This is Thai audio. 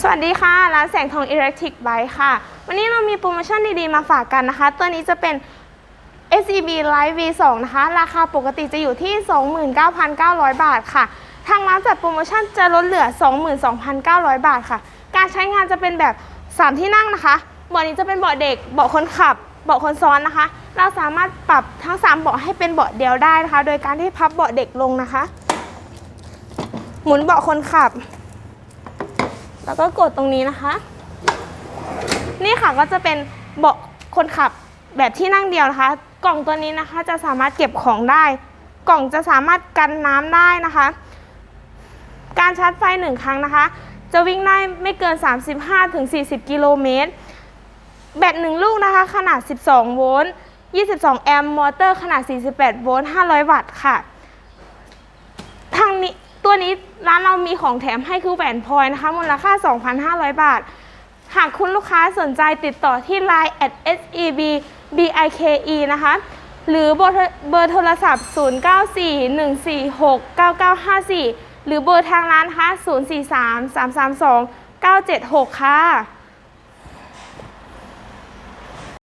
สวัสดีค่ะ ร้านแสงทอง Electric Bike ค่ะ วันนี้เรามีโปรโมชั่นดีๆ มาฝากกันนะคะ ตัวนี้จะเป็น SEB Live V2 นะคะ ราคาปกติจะอยู่ที่ 29,900 บาทค่ะ ทางร้านจัดโปรโมชั่นจะลดเหลือ 22,900 บาทค่ะ การใช้งานจะเป็นแบบ 3 ที่นั่งนะคะเบาะนี้จะเป็นเบาะเด็กเบาะคนขับเบาะคนซ้อนนะคะ เราสามารถปรับทั้ง 3 เบาะให้เป็นเบาะเดียวได้นะคะ โดยการที่พับเบาะเด็กลงนะคะ หมุนเบาะคนขับ แล้วก็กดตรงนี้นะคะ นี่ค่ะก็จะเป็นเบาะคนขับแบบที่นั่งเดียวนะคะ กล่องตัวนี้นะคะจะสามารถเก็บของได้ กล่องจะสามารถกันน้ำได้นะคะ การชาร์จไฟหนึ่งครั้งนะคะ จะวิ่งได้ไม่เกิน 35-40 กิโลเมตร แบตหนึ่งลูกนะคะ ขนาด 12 โวลต์ 22 แอมป์ มอเตอร์ขนาด 48 โวลต์ 500 วัตต์ค่ะ ทางนี้ตัวนี้ร้านเรา มีของแถมให้คือแหวนพลอยนะคะมูลค่า 2,500 บาท หากคุณลูกค้าสนใจติดต่อที่ Line at SEB BIKE นะคะ หรือเบอร์โทรเบอร์โทรศัพท์ 0941469954 หรือเบอร์ทางร้านนะคะ043 332 976 ค่ะ